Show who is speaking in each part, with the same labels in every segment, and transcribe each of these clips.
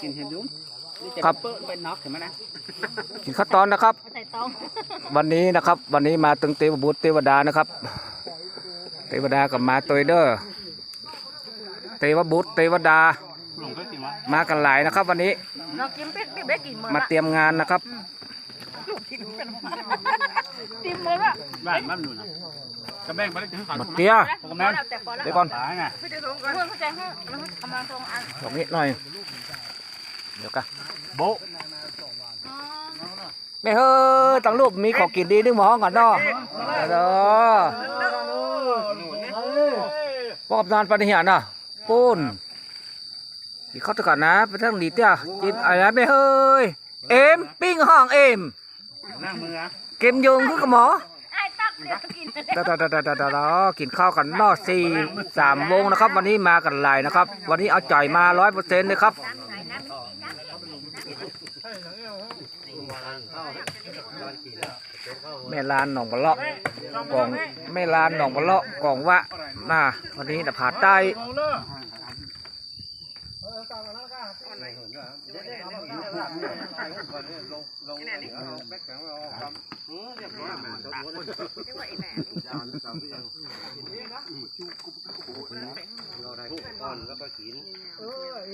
Speaker 1: กินเห็นยุ้งนี่จะ
Speaker 2: ครับ
Speaker 1: เปิดเป็นน็อกเห็นไหมนะ
Speaker 2: กินข้าวตอนนะครับ
Speaker 3: ใส่ตอง
Speaker 2: วันนี้นะครับ วันนี้มาตึงเทวบุตรเทวดานะครับ เทวดากับมาตัวเด้อเทวบุตรเทวดา
Speaker 1: หลงก็กินวะ
Speaker 2: มากันหลายนะครับ วันนี้
Speaker 3: เรากินเป็ดเบ็ดกี่มื้อ
Speaker 2: มาเตรียมงานนะครับ
Speaker 3: ติมมื้อละ
Speaker 1: บ้านบ้านหนุนนะ กระแบงไปแล้วจะให้ขา
Speaker 2: มา
Speaker 1: ด
Speaker 2: เตี้ย
Speaker 1: กระแบง
Speaker 3: แต่พอแล้ว
Speaker 2: เดี๋ยวก่อน
Speaker 1: ตายไง
Speaker 3: ไม่ได้ลงกันเพื่อนเข้าใจให้เอามาตรงอัน
Speaker 2: ตรงนี้หน่อย เดี๋ยวกัน
Speaker 1: โบ๊ะ
Speaker 2: ไม่เฮ้ยตังรูปมีของกินดีนึกหมอก่อนเนาะเด้อพวกกำนันปฏิหารน่ะปูนกินข้าวตะกันนะไปทั้งดีเตี้ยกินอะไรนะไม่เฮ้ยเอ็มปิ้งห้องเอ็ม
Speaker 1: นั่งมืออะ
Speaker 2: เกมยุงคือกับหมอ
Speaker 3: ไอ้ตักเดี๋ยวกิน
Speaker 2: ดาดาดาดาดาดาดากินข้าวกันนอกสี่สามวงนะครับ วันนี้มากันหลายนะครับ วันนี้เอาจ่อยมาร้อยเปอร์เซ็นต์เลยครับแม่ลานหนองบะเลาะกองแม่ลานหนองบะเลาะกองวะน่าวันนี้แต่ผาใต้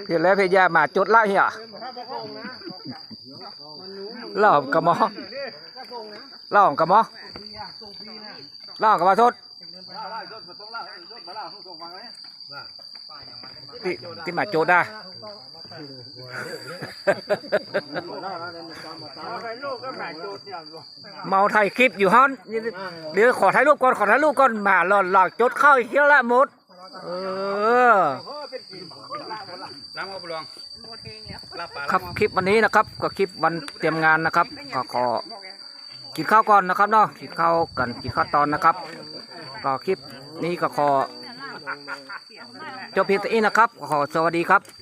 Speaker 2: ที่แล้วพยายามมาจุดละเหี่ยเล่ากับหมอเล่ากับหมอเล่ากับมาทดที่ ที่ที่มาโจดได้เมาถ่ายคลิปอยู่ฮันเดี๋ยวขอถ่ายรูปก่อนขอถ่ายรูปก่อนมาหลอดหลอกจดเข้าอีกเที่ยวละหมดเออ
Speaker 1: ล้างมือปลวง
Speaker 2: ครับคลิปวันนี้นะครับ ก็คลิปวันเตรียมงานนะครับ ก็ขอกินข้าวก่อนนะครับเนาะกินข้าวกันกินข้าวตอนนะครับ ก็คลิปนี้ก็ขอ จบเพียงเท่านี้นะครับ ขอสวัสดีครับ